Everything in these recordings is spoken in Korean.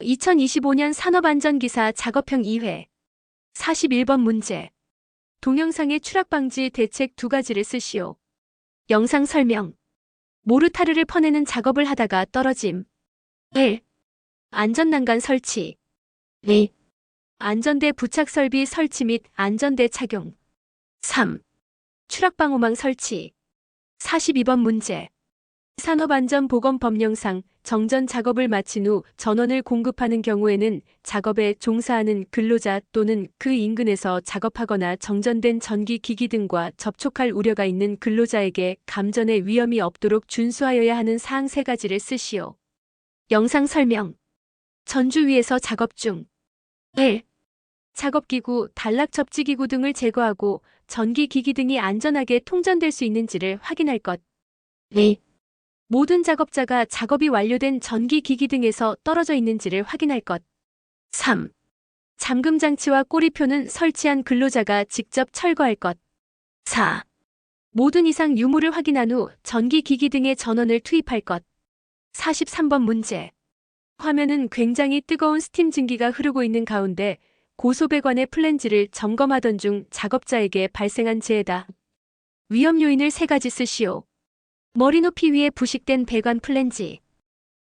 2025년 산업안전기사 작업형 2회 41번 문제 동영상의 추락방지 대책 두 가지를 쓰시오. 영상 설명 모르타르를 퍼내는 작업을 하다가 떨어짐 1. 안전난간 설치 2. 안전대 부착 설비 설치 및 안전대 착용 3. 추락방호망 설치 42번 문제 산업안전보건법령상 정전 작업을 마친 후 전원을 공급하는 경우에는 작업에 종사하는 근로자 또는 그 인근에서 작업하거나 정전된 전기 기기 등과 접촉할 우려가 있는 근로자에게 감전의 위험이 없도록 준수하여야 하는 사항 세 가지를 쓰시오. 영상 설명. 전주 위에서 작업 중. 1. 작업기구, 단락 접지기구 등을 제거하고 전기 기기 등이 안전하게 통전될 수 있는지를 확인할 것. 2. 모든 작업자가 작업이 완료된 전기 기기 등에서 떨어져 있는지를 확인할 것. 3. 잠금 장치와 꼬리표는 설치한 근로자가 직접 철거할 것. 4. 모든 이상 유무를 확인한 후 전기 기기 등의 전원을 투입할 것. 43번 문제. 화면은 굉장히 뜨거운 스팀 증기가 흐르고 있는 가운데 고소배관의 플랜지를 점검하던 중 작업자에게 발생한 재해다. 위험 요인을 세 가지 쓰시오. 머리 높이 위에 부식된 배관 플랜지.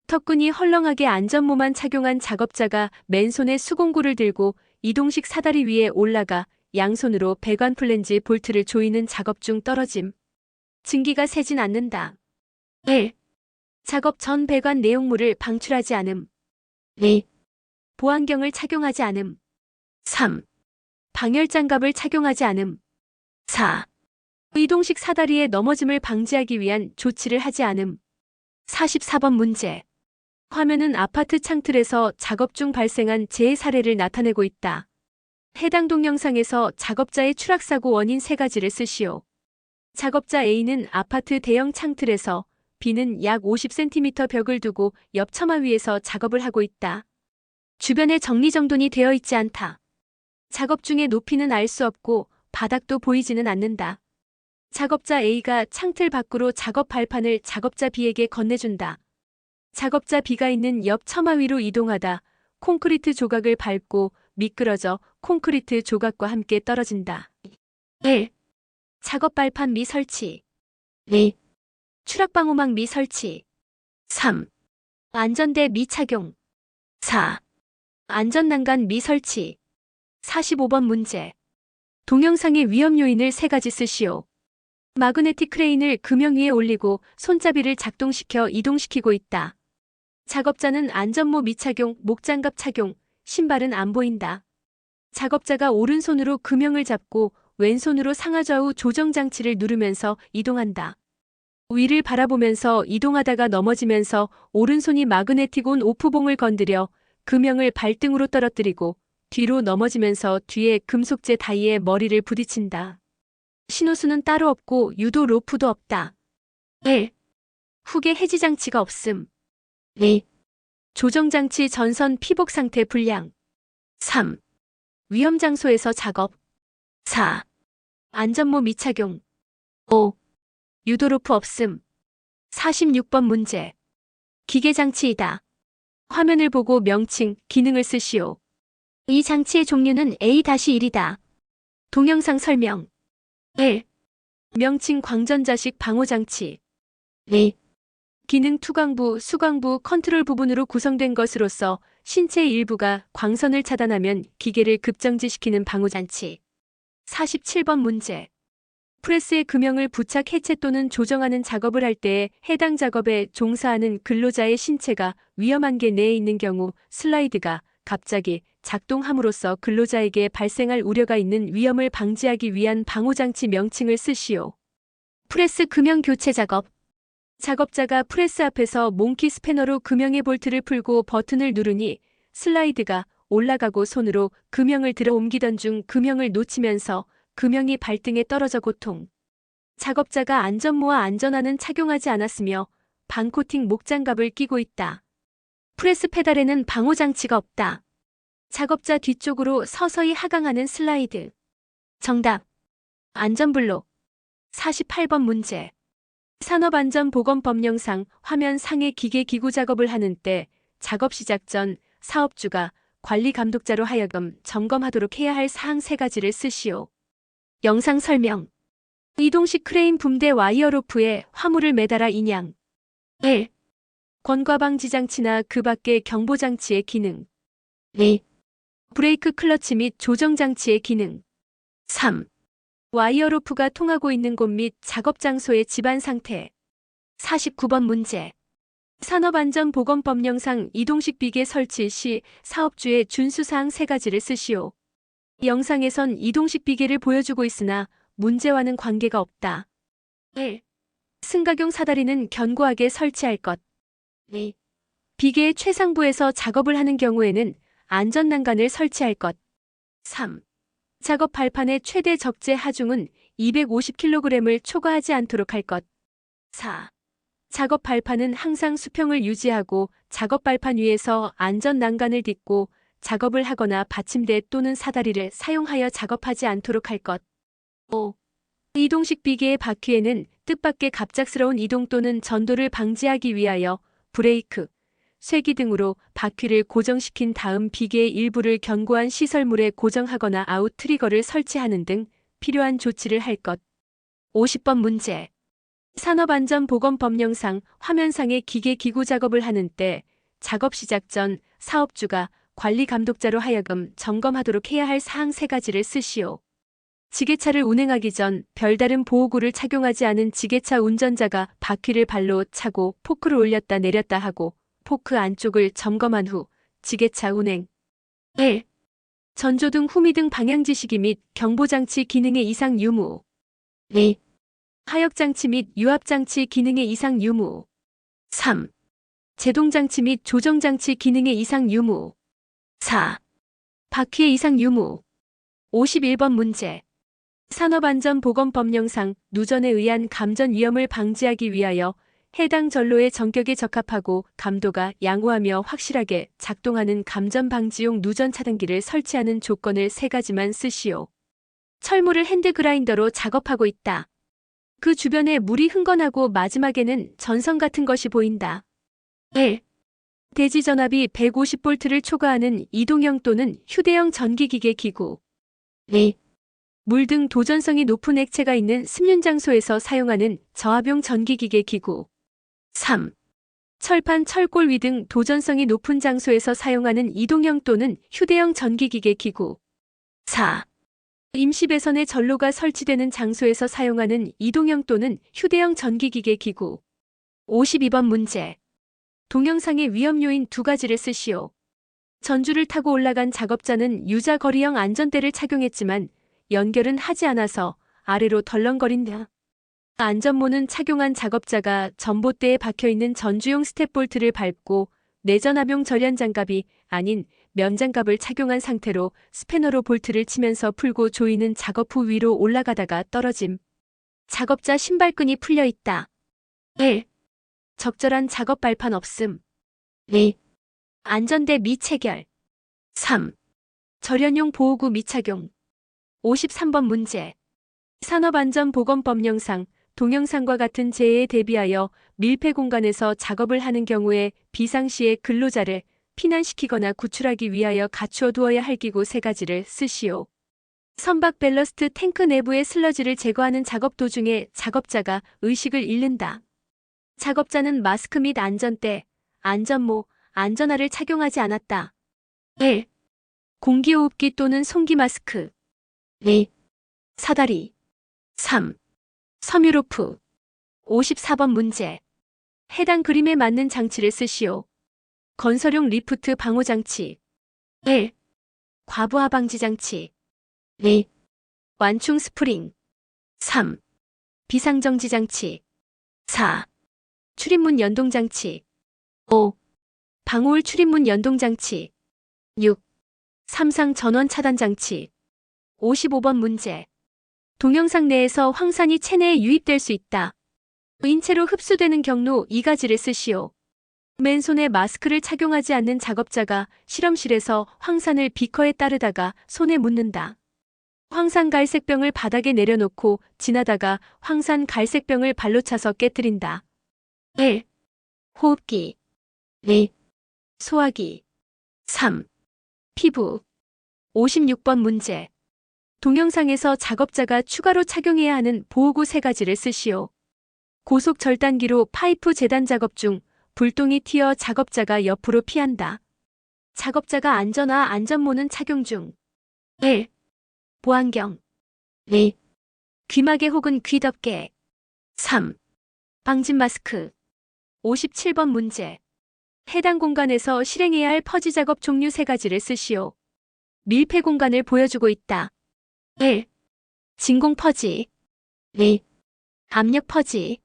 턱끈이 헐렁하게 안전모만 착용한 작업자가 맨손에 수공구를 들고 이동식 사다리 위에 올라가 양손으로 배관 플랜지 볼트를 조이는 작업 중 떨어짐. 증기가 새진 않는다. 1. 작업 전 배관 내용물을 방출하지 않음. 2. 보안경을 착용하지 않음. 3. 방열장갑을 착용하지 않음. 4. 이동식 사다리의 넘어짐을 방지하기 위한 조치를 하지 않음. 44번 문제. 화면은 아파트 창틀에서 작업 중 발생한 재해 사례를 나타내고 있다. 해당 동영상에서 작업자의 추락사고 원인 세 가지를 쓰시오. 작업자 A는 아파트 대형 창틀에서 B는 약 50cm 벽을 두고 옆 처마 위에서 작업을 하고 있다. 주변에 정리정돈이 되어 있지 않다. 작업 중의 높이는 알 수 없고 바닥도 보이지는 않는다. 작업자 A가 창틀 밖으로 작업 발판을 작업자 B에게 건네준다. 작업자 B가 있는 옆 처마 위로 이동하다 콘크리트 조각을 밟고 미끄러져 콘크리트 조각과 함께 떨어진다. 1. 작업 발판 미 설치 2. 추락방호막 미 설치 3. 안전대 미 착용 4. 안전난간 미 설치 45번 문제 동영상의 위험 요인을 세 가지 쓰시오. 마그네틱 크레인을 금형 위에 올리고 손잡이를 작동시켜 이동시키고 있다. 작업자는 안전모 미착용, 목장갑 착용, 신발은 안 보인다. 작업자가 오른손으로 금형을 잡고 왼손으로 상하좌우 조정 장치를 누르면서 이동한다. 위를 바라보면서 이동하다가 넘어지면서 오른손이 마그네틱 온 오프봉을 건드려 금형을 발등으로 떨어뜨리고 뒤로 넘어지면서 뒤에 금속재 다이에 머리를 부딪힌다. 신호수는 따로 없고 유도 로프도 없다. 1. 후계 해지 장치가 없음. 2. 조정 장치 전선 피복 상태 불량. 3. 위험 장소에서 작업. 4. 안전모 미착용. 5. 유도 로프 없음. 46번 문제. 기계 장치이다. 화면을 보고 명칭, 기능을 쓰시오. 이 장치의 종류는 A-1이다. 동영상 설명. 1. 명칭 광전자식 방호장치. 2. 기능 투광부, 수광부, 컨트롤 부분으로 구성된 것으로서 신체 일부가 광선을 차단하면 기계를 급정지시키는 방호장치. 47번 문제. 프레스에 금형을 부착 해체 또는 조정하는 작업을 할 때에 해당 작업에 종사하는 근로자의 신체가 위험한 게 내에 있는 경우 슬라이드가 갑자기 작동함으로써 근로자에게 발생할 우려가 있는 위험을 방지하기 위한 방호장치 명칭을 쓰시오. 프레스 금형 교체 작업. 작업자가 프레스 앞에서 몽키 스패너로 금형의 볼트를 풀고 버튼을 누르니 슬라이드가 올라가고 손으로 금형을 들어 옮기던 중 금형을 놓치면서 금형이 발등에 떨어져 고통. 작업자가 안전모와 안전화는 착용하지 않았으며 방코팅 목장갑을 끼고 있다. 프레스 페달에는 방호장치가 없다. 작업자 뒤쪽으로 서서히 하강하는 슬라이드. 정답. 안전블록. 48번 문제. 산업안전보건법령상 화면 상의 기계 기구 작업을 하는 때 작업 시작 전 사업주가 관리 감독자로 하여금 점검하도록 해야 할 사항 세 가지를 쓰시오. 영상 설명. 이동식 크레인 붐대 와이어 로프에 화물을 매달아 인양. 1. 권과방지 장치나 그 밖의 경보 장치의 기능. 2. 브레이크 클러치 및 조정 장치의 기능. 3. 와이어 로프가 통하고 있는 곳 및 작업 장소의 집안 상태. 49번 문제. 산업안전보건법령상 이동식 비계 설치 시 사업주의 준수사항 세 가지를 쓰시오. 영상에선 이동식 비계를 보여주고 있으나 문제와는 관계가 없다. 1. 승가경 사다리는 견고하게 설치할 것. 2. 비계의 최상부에서 작업을 하는 경우에는 안전난간을 설치할 것. 3. 작업 발판의 최대 적재 하중은 250kg을 초과하지 않도록 할 것. 4. 작업 발판은 항상 수평을 유지하고 작업 발판 위에서 안전 난간을 딛고 작업을 하거나 받침대 또는 사다리를 사용하여 작업하지 않도록 할 것. 5. 이동식 비계의 바퀴에는 뜻밖의 갑작스러운 이동 또는 전도를 방지하기 위하여 브레이크, 쇠기 등으로 바퀴를 고정시킨 다음 비계의 일부를 견고한 시설물에 고정하거나 아웃 트리거를 설치하는 등 필요한 조치를 할 것. 50번 문제. 산업안전보건법령상 화면상의 기계 기구 작업을 하는 때 작업 시작 전 사업주가 관리 감독자로 하여금 점검하도록 해야 할 사항 세 가지를 쓰시오. 지게차를 운행하기 전 별다른 보호구를 착용하지 않은 지게차 운전자가 바퀴를 발로 차고 포크를 올렸다 내렸다 하고 포크 안쪽을 점검한 후 지게차 운행. 1. 전조등 후미등 방향지시기 및 경보장치 기능의 이상 유무. 2. 하역장치 및 유압장치 기능의 이상 유무. 3. 제동장치 및 조정장치 기능의 이상 유무. 4. 바퀴의 이상 유무. 51번 문제. 산업안전보건법령상 누전에 의한 감전 위험을 방지하기 위하여 해당 전로의 전격에 적합하고 감도가 양호하며 확실하게 작동하는 감전 방지용 누전 차단기를 설치하는 조건을 세 가지만 쓰시오. 철물을 핸드 그라인더로 작업하고 있다. 그 주변에 물이 흥건하고 마지막에는 전선 같은 것이 보인다. 1. 대지 전압이 150볼트를 초과하는 이동형 또는 휴대형 전기기계 기구. 2. 물 등 도전성이 높은 액체가 있는 습륜 장소에서 사용하는 저압용 전기기계 기구. 3. 철판, 철골 위등 도전성이 높은 장소에서 사용하는 이동형 또는 휴대형 전기기계 기구. 4. 임시 배선의 전로가 설치되는 장소에서 사용하는 이동형 또는 휴대형 전기기계 기구. 52번 문제. 동영상의 위험 요인 두 가지를 쓰시오. 전주를 타고 올라간 작업자는 유자 거리형 안전대를 착용했지만 연결은 하지 않아서 아래로 덜렁거린다. 안전모는 착용한 작업자가 전봇대에 박혀있는 전주용 스텝볼트를 밟고 내전압용 절연 장갑이 아닌 면장갑을 착용한 상태로 스패너로 볼트를 치면서 풀고 조이는 작업 후 위로 올라가다가 떨어짐. 작업자 신발끈이 풀려 있다. 1. 적절한 작업 발판 없음. 2. 안전대 미체결. 3. 절연용 보호구 미착용. 53번 문제. 산업안전보건법령상 동영상과 같은 재해에 대비하여 밀폐 공간에서 작업을 하는 경우에 비상시에 근로자를 피난시키거나 구출하기 위하여 갖추어 두어야 할 기구 세 가지를 쓰시오. 선박 밸러스트 탱크 내부의 슬러지를 제거하는 작업 도중에 작업자가 의식을 잃는다. 작업자는 마스크 및 안전대, 안전모, 안전화를 착용하지 않았다. 1. 공기호흡기 또는 송기 마스크 2. 사다리 3. 섬유로프 54번 문제 해당 그림에 맞는 장치를 쓰시오. 건설용 리프트 방호 장치 1. 과부하 방지 장치 2. 완충 스프링 3. 비상정지 장치 4. 출입문 연동 장치 5. 방호울 출입문 연동 장치 6. 삼상 전원 차단 장치 55번 문제 동영상 내에서 황산이 체내에 유입될 수 있다. 인체로 흡수되는 경로 이 가지를 쓰시오. 맨손에 마스크를 착용하지 않는 작업자가 실험실에서 황산을 비커에 따르다가 손에 묻는다. 황산 갈색병을 바닥에 내려놓고 지나다가 황산 갈색병을 발로 차서 깨뜨린다. 1. 호흡기 2. 소화기 3. 피부. 56번 문제. 동영상에서 작업자가 추가로 착용해야 하는 보호구 세 가지를 쓰시오. 고속 절단기로 파이프 재단 작업 중 불똥이 튀어 작업자가 옆으로 피한다. 작업자가 안전화 안전모는 착용 중. 1. 보안경. 2. 귀마개 혹은 귀덮개. 3. 방진 마스크. 57번 문제. 해당 공간에서 실행해야 할 퍼지 작업 종류 세 가지를 쓰시오. 밀폐 공간을 보여주고 있다. 1. 진공 퍼지. 2. 압력 퍼지.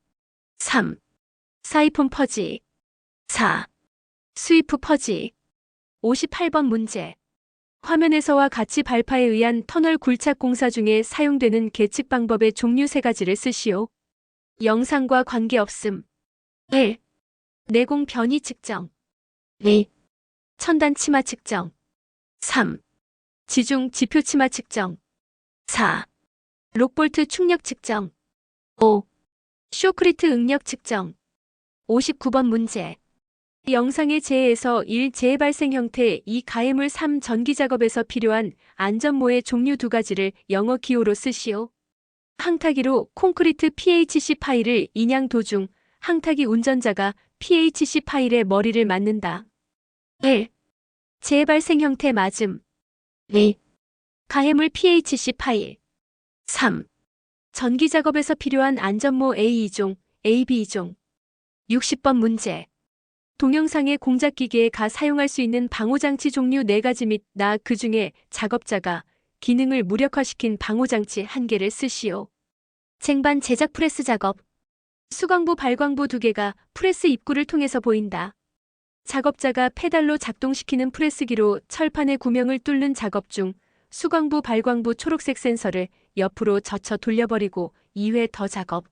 3. 사이폰 퍼지. 4. 스위프 퍼지. 58번 문제. 화면에서와 같이 발파에 의한 터널 굴착 공사 중에 사용되는 계측 방법의 종류 세 가지를 쓰시오. 영상과 관계없음. 1. 내공 변이 측정. 2. 천단 치마 측정. 3. 지중 지표 치마 측정. 4. 록볼트 충력 측정. 5. 쇼크리트 응력 측정. 59번 문제. 영상의 재해에서 1. 재해 발생 형태 2. 가해물 3. 전기 작업에서 필요한 안전모의 종류 두 가지를 영어 기호로 쓰시오. 항타기로 콘크리트 PHC 파일을 인양 도중 항타기 운전자가 PHC 파일에 머리를 맞는다. 1. 재해 발생 형태 맞음. 2. 가해물 PHC 파일. 3. 전기 작업에서 필요한 안전모 A2종, AB2종. 60번 문제. 동영상의 공작기계에 가 사용할 수 있는 방호장치 종류 4가지 및 나 그 중에 작업자가 기능을 무력화시킨 방호장치 1개를 쓰시오. 쟁반 제작 프레스 작업. 수광부 발광부 2개가 프레스 입구를 통해서 보인다. 작업자가 페달로 작동시키는 프레스기로 철판의 구멍을 뚫는 작업 중 수광부 발광부 초록색 센서를 옆으로 젖혀 돌려버리고 2회 더 작업.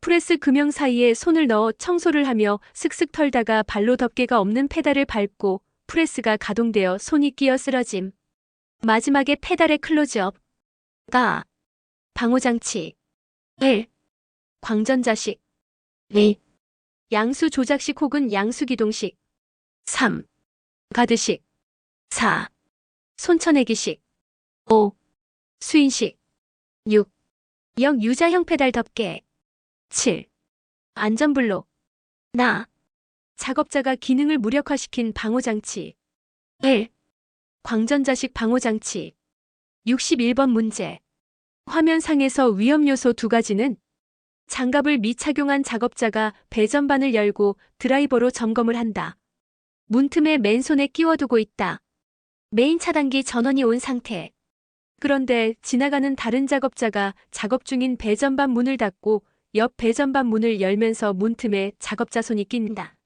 프레스 금형 사이에 손을 넣어 청소를 하며 슥슥 털다가 발로 덮개가 없는 페달을 밟고 프레스가 가동되어 손이 끼어 쓰러짐. 마지막에 페달의 클로즈업. 가. 방호장치. 1. 광전자식. 2. 양수 조작식 혹은 양수 기동식. 3. 가드식. 4. 손쳐내기식. 5. 수인식. 6. 역 유자형 페달 덮개. 7. 안전블록. 나. 작업자가 기능을 무력화시킨 방호장치. 1. 광전자식 방호장치. 61번 문제. 화면상에서 위험요소 두 가지는 장갑을 미착용한 작업자가 배전반을 열고 드라이버로 점검을 한다. 문틈에 맨손에 끼워두고 있다. 메인 차단기 전원이 온 상태. 그런데 지나가는 다른 작업자가 작업 중인 배전반 문을 닫고 옆 배전반 문을 열면서 문틈에 작업자 손이 낀다.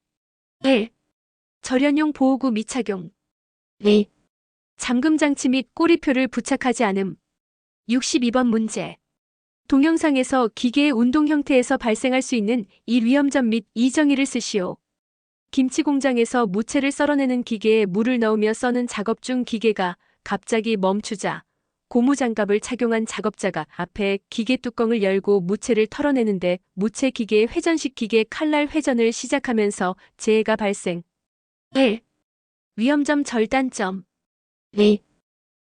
1. 절연용 보호구 미착용. 2. 잠금 장치 및 꼬리표를 부착하지 않음. 62번 문제. 동영상에서 기계의 운동 형태에서 발생할 수 있는 이 위험점 및 이 정의를 쓰시오. 김치 공장에서 무채를 썰어내는 기계에 물을 넣으며 써는 작업 중 기계가 갑자기 멈추자 고무장갑을 착용한 작업자가 앞에 기계 뚜껑을 열고 무채를 털어내는데 무채 기계의 회전식 기계 칼날 회전을 시작하면서 재해가 발생. 1. 위험점 절단점. 2.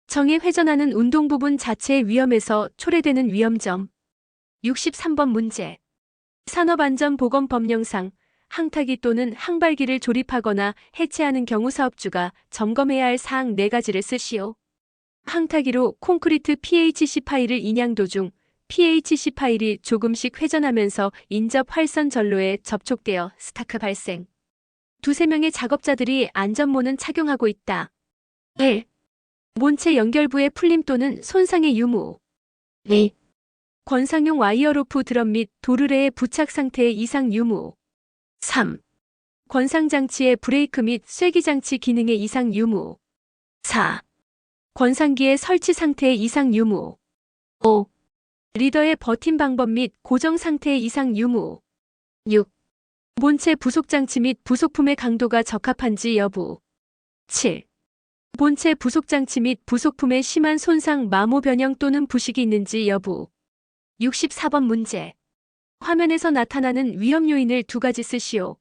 정에 회전하는 운동 부분 자체의 위험에서 초래되는 위험점. 63번 문제. 산업안전보건법령상 항타기 또는 항발기를 조립하거나 해체하는 경우 사업주가 점검해야 할 사항 4가지를 쓰시오. 항타기로 콘크리트 PHC 파일을 인양 도중 PHC 파일이 조금씩 회전하면서 인접 활선 전로에 접촉되어 스타크 발생. 두세 명의 작업자들이 안전모는 착용하고 있다. 1. 몬체 연결부의 풀림 또는 손상의 유무. 2. 권상용 와이어로프 드럼 및 도르래의 부착 상태의 이상 유무. 3. 권상장치의 브레이크 및 쐐기장치 기능의 이상 유무. 4. 권상기의 설치 상태의 이상 유무. 5. 리더의 버팀 방법 및 고정 상태의 이상 유무. 6. 본체 부속 장치 및 부속품의 강도가 적합한지 여부. 7. 본체 부속 장치 및 부속품의 심한 손상 마모 변형 또는 부식이 있는지 여부. 64번 문제. 화면에서 나타나는 위험 요인을 두 가지 쓰시오.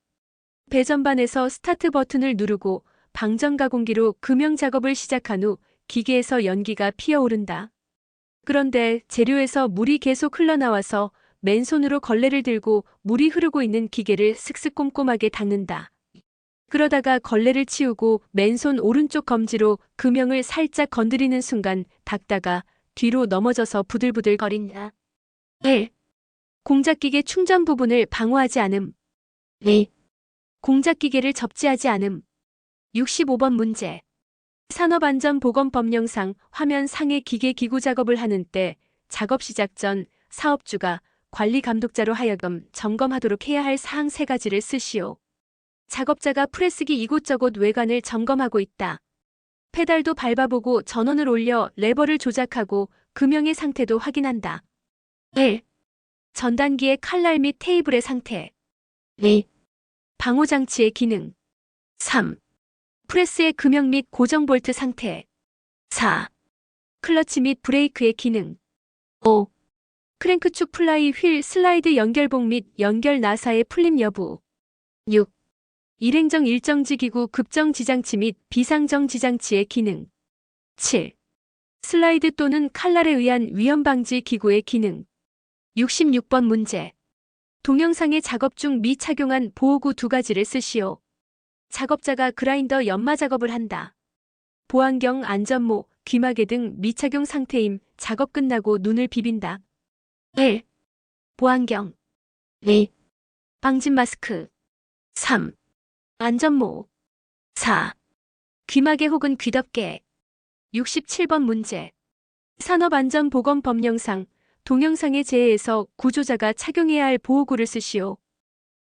배전반에서 스타트 버튼을 누르고 방전 가공기로 금형 작업을 시작한 후 기계에서 연기가 피어오른다. 그런데 재료에서 물이 계속 흘러나와서 맨손으로 걸레를 들고 물이 흐르고 있는 기계를 슥슥 꼼꼼하게 닦는다. 그러다가 걸레를 치우고 맨손 오른쪽 검지로 금형을 살짝 건드리는 순간 닦다가 뒤로 넘어져서 부들부들 거린다. 1. 공작기계 충전 부분을 방어하지 않음. 2. 공작기계를 접지하지 않음. 65번 문제. 산업안전보건법령상 화면 상의 기계 기구 작업을 하는 때 작업 시작 전 사업주가 관리 감독자로 하여금 점검하도록 해야 할 사항 세 가지를 쓰시오. 작업자가 프레스기 이곳저곳 외관을 점검하고 있다. 페달도 밟아보고 전원을 올려 레버를 조작하고 금형의 상태도 확인한다. 1. 전단기의 칼날 및 테이블의 상태. 2. 방호장치의 기능. 3. 프레스의 금형 및 고정 볼트 상태. 4. 클러치 및 브레이크의 기능. 5. 크랭크축 플라이 휠 슬라이드 연결봉 및 연결 나사의 풀림 여부. 6. 일행정 일정지 기구 급정지 장치 및 비상정지 장치의 기능. 7. 슬라이드 또는 칼날에 의한 위험 방지 기구의 기능. 66번 문제. 동영상의 작업 중 미착용한 보호구 두 가지를 쓰시오. 작업자가 그라인더 연마 작업을 한다. 보안경 안전모, 귀마개 등 미착용 상태임 작업 끝나고 눈을 비빈다. 1. 보안경 2. 방진 마스크 3. 안전모 4. 귀마개 혹은 귀덮개 67번 문제 산업안전보건법령상 동영상의 재해에서 구조자가 착용해야 할 보호구를 쓰시오.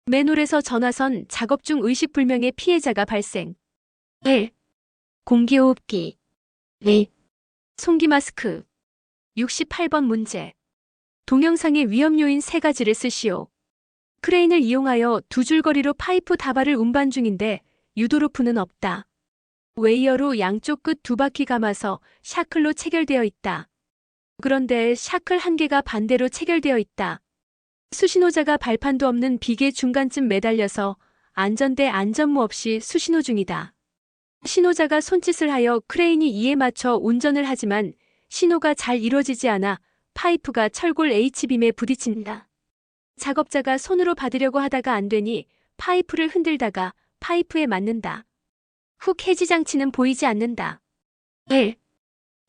맨홀에서 전화선 작업 중 의식불명의 피해자가 발생 1. 공기호흡기 2. 송기 마스크 68번 문제 동영상의 위험 요인 세 가지를 쓰시오. 크레인을 이용하여 두 줄거리로 파이프 다발을 운반 중인데 유도로프는 없다. 웨이어로 양쪽 끝 두 바퀴 감아서 샤클로 체결되어 있다. 그런데 샤클 한 개가 반대로 체결되어 있다. 수신호자가 발판도 없는 비계 중간쯤 매달려서 안전대 안전모 없이 수신호 중이다. 신호자가 손짓을 하여 크레인이 이에 맞춰 운전을 하지만 신호가 잘 이루어지지 않아 파이프가 철골 H빔에 부딪힌다. 작업자가 손으로 받으려고 하다가 안 되니 파이프를 흔들다가 파이프에 맞는다. 훅 해지 장치는 보이지 않는다. 1.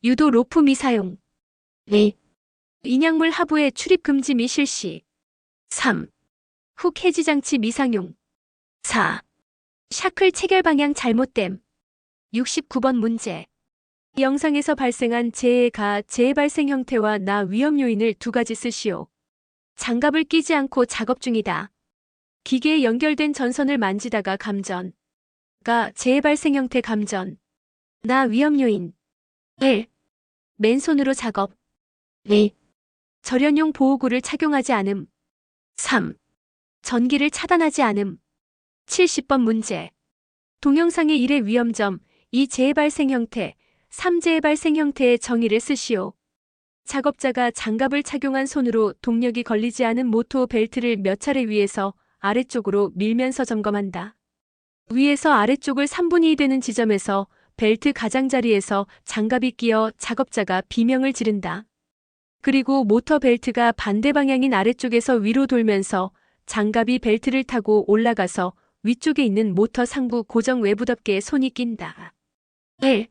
유도 로프 미사용 2. 인약물 하부의 출입 금지 미 실시 3. 훅 해지 장치 미상용 4. 샤클 체결 방향 잘못됨 69번 문제 이 영상에서 발생한 재해가 재해 발생 형태와 나 위험 요인을 두 가지 쓰시오. 장갑을 끼지 않고 작업 중이다. 기계에 연결된 전선을 만지다가 감전. 가 재해 발생 형태 감전. 나 위험 요인. 1. 맨손으로 작업. 2. 절연용 보호구를 착용하지 않음. 3. 전기를 차단하지 않음. 70번 문제. 동영상의 일의 위험점, 이 재해 발생 형태, 3재해 발생 형태의 정의를 쓰시오. 작업자가 장갑을 착용한 손으로 동력이 걸리지 않은 모토 벨트를 몇 차례 위에서 아래쪽으로 밀면서 점검한다. 위에서 아래쪽을 3분의 2 되는 지점에서 벨트 가장자리에서 장갑이 끼어 작업자가 비명을 지른다. 그리고 모터 벨트가 반대 방향인 아래쪽에서 위로 돌면서 장갑이 벨트를 타고 올라가서 위쪽에 있는 모터 상부 고정 외부 덮개에 손이 낀다. 1.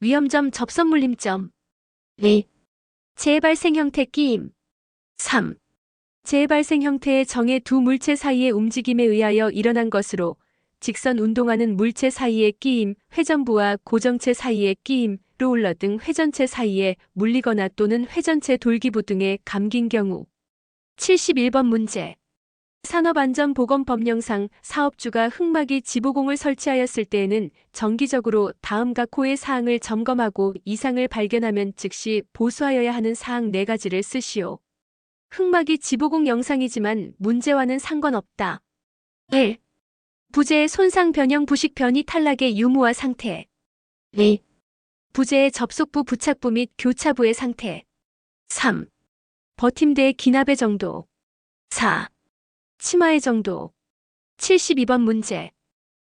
위험점 접선 물림점 2. 재발생 형태 끼임 3. 재발생 형태의 정의 두 물체 사이의 움직임에 의하여 일어난 것으로 직선 운동하는 물체 사이의 끼임, 회전부와 고정체 사이의 끼임, 롤러 등 회전체 사이에 물리거나 또는 회전체 돌기부 등에 감긴 경우 71번 문제 산업안전보건법령상 사업주가 흑막이 지보공을 설치하였을 때에는 정기적으로 다음과 코의 사항을 점검하고 이상을 발견하면 즉시 보수하여야 하는 사항 4가지를 쓰시오. 흑막이 지보공 영상이지만 문제와는 상관없다. 1. 부재의 손상 변형 부식 변이 탈락의 유무와 상태. 2. 부재의 접속부 부착부 및 교차부의 상태. 3. 버팀대의 기납의 정도. 4. 치마의 정도. 72번 문제.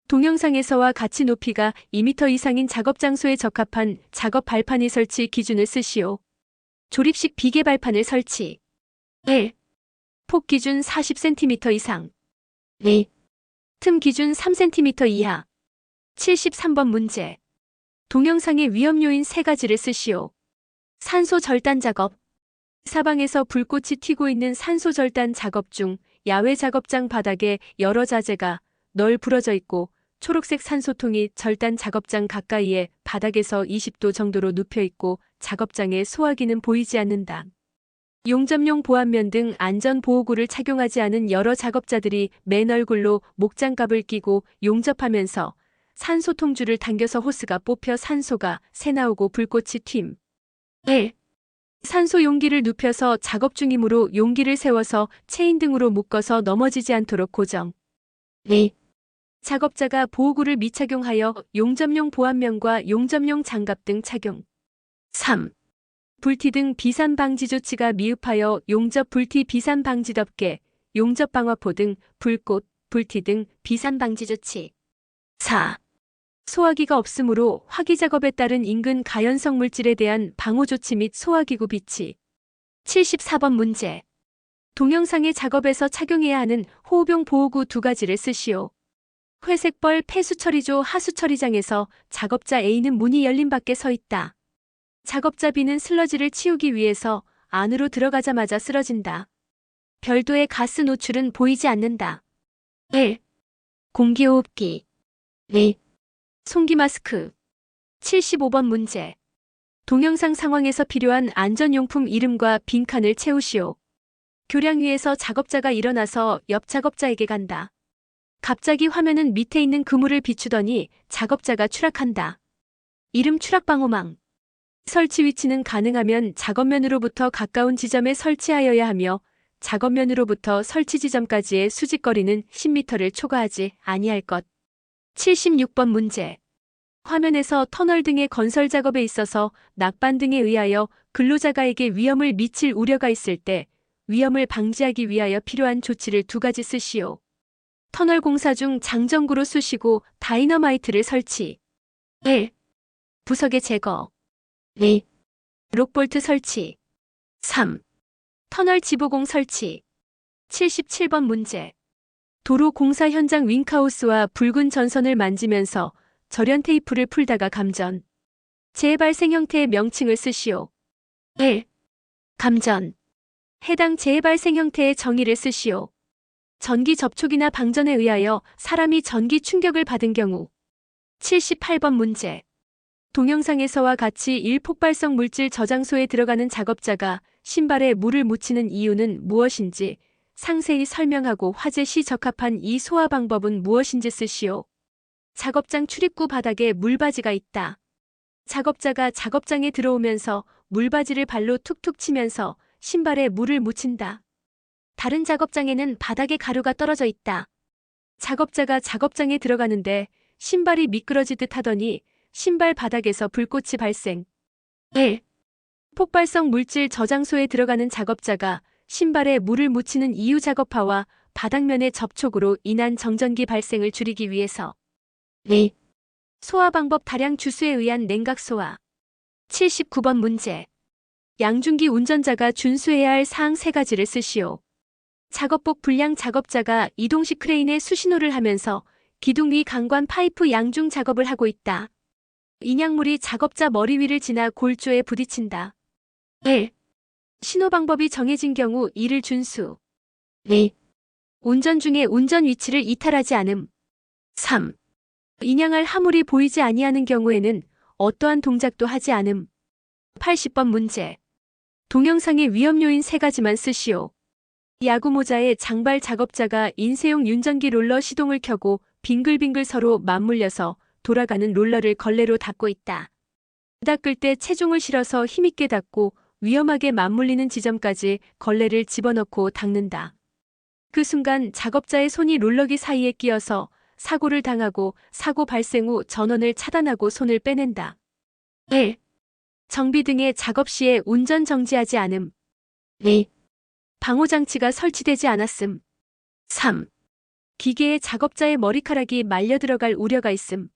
동영상에서와 같이 높이가 2m 이상인 작업 장소에 적합한 작업 발판이 설치 기준을 쓰시오. 조립식 비계 발판을 설치. 1. 폭 기준 40cm 이상. 2. 틈 기준 3cm 이하. 73번 문제. 동영상의 위험 요인 세 가지를 쓰시오. 산소 절단 작업. 사방에서 불꽃이 튀고 있는 산소 절단 작업 중 야외 작업장 바닥에 여러 자재가 널 부러져 있고 초록색 산소통이 절단 작업장 가까이에 바닥에서 20도 정도로 눕혀 있고 작업장에 소화기는 보이지 않는다. 용접용 보안면 등 안전 보호구를 착용하지 않은 여러 작업자들이 맨 얼굴로 목장갑을 끼고 용접하면서 산소 통주를 당겨서 호스가 뽑혀 산소가 새 나오고 불꽃이 튑. 1. 산소 용기를 눕혀서 작업 중이므로 용기를 세워서 체인 등으로 묶어서 넘어지지 않도록 고정. 2. 작업자가 보호구를 미착용하여 용접용 보안면과 용접용 장갑 등 착용. 3. 불티 등 비산 방지 조치가 미흡하여 용접 불티 비산 방지 덮개, 용접 방화포 등 불꽃, 불티 등 비산 방지 조치. 4. 소화기가 없으므로 화기 작업에 따른 인근 가연성 물질에 대한 방호 조치 및 소화기구 비치. 74번 문제. 동영상의 작업에서 착용해야 하는 호흡용 보호구 두 가지를 쓰시오. 회색벌 폐수처리조 하수처리장에서 작업자 A는 문이 열린 밖에 서 있다. 작업자 B는 슬러지를 치우기 위해서 안으로 들어가자마자 쓰러진다. 별도의 가스 노출은 보이지 않는다. 1. 공기호흡기 2. 송기 마스크 75번 문제 동영상 상황에서 필요한 안전용품 이름과 빈칸을 채우시오. 교량 위에서 작업자가 일어나서 옆 작업자에게 간다. 갑자기 화면은 밑에 있는 그물을 비추더니 작업자가 추락한다. 이름 추락방호망. 설치 위치는 가능하면 작업면으로부터 가까운 지점에 설치하여야 하며 작업면으로부터 설치 지점까지의 수직거리는 10m를 초과하지 아니할 것. 76번 문제. 화면에서 터널 등의 건설 작업에 있어서 낙반 등에 의하여 근로자가에게 위험을 미칠 우려가 있을 때 위험을 방지하기 위하여 필요한 조치를 두 가지 쓰시오. 터널 공사 중 장전구로 쑤시고 다이너마이트를 설치. 1. 부석의 제거. 2. 록볼트 설치. 3. 터널 지보공 설치. 77번 문제. 도로 공사 현장 윙카우스와 붉은 전선을 만지면서 절연 테이프를 풀다가 감전. 재발생 형태의 명칭을 쓰시오. 1. 감전. 해당 재발생 형태의 정의를 쓰시오. 전기 접촉이나 방전에 의하여 사람이 전기 충격을 받은 경우. 78번 문제. 동영상에서와 같이 1폭발성 물질 저장소에 들어가는 작업자가 신발에 물을 묻히는 이유는 무엇인지 상세히 설명하고 화재 시 적합한 이 소화 방법은 무엇인지 쓰시오. 작업장 출입구 바닥에 물바지가 있다. 작업자가 작업장에 들어오면서 물바지를 발로 툭툭 치면서 신발에 물을 묻힌다. 다른 작업장에는 바닥에 가루가 떨어져 있다. 작업자가 작업장에 들어가는데 신발이 미끄러지듯 하더니 신발 바닥에서 불꽃이 발생. 1. 폭발성 물질 저장소에 들어가는 작업자가 신발에 물을 묻히는 이유 작업화와 바닥면의 접촉으로 인한 정전기 발생을 줄이기 위해서. 2. 소화 방법 다량 주수에 의한 냉각 소화. 79번 문제. 양중기 운전자가 준수해야 할 사항 세 가지를 쓰시오. 작업복 불량 작업자가 이동식 크레인에 수신호를 하면서 기둥 위 강관 파이프 양중 작업을 하고 있다. 인양물이 작업자 머리 위를 지나 골조에 부딪힌다. 1. 신호 방법이 정해진 경우 이를 준수. 2. 운전 중에 운전 위치를 이탈하지 않음. 3. 인양할 화물이 보이지 아니하는 경우에는 어떠한 동작도 하지 않음. 80번 문제. 동영상의 위험 요인 세 가지만 쓰시오. 야구 모자에 장발 작업자가 인쇄용 윤전기 롤러 시동을 켜고 빙글빙글 서로 맞물려서 돌아가는 롤러를 걸레로 닫고 있다. 닦을 때 체중을 실어서 힘있게 닫고 위험하게 맞물리는 지점까지 걸레를 집어넣고 닦는다. 그 순간 작업자의 손이 롤러기 사이에 끼어서 사고를 당하고 사고 발생 후 전원을 차단하고 손을 빼낸다. 1. 정비 등의 작업 시에 운전 정지하지 않음. 2. 방호장치가 설치되지 않았음. 3. 기계에 작업자의 머리카락이 말려 들어갈 우려가 있음.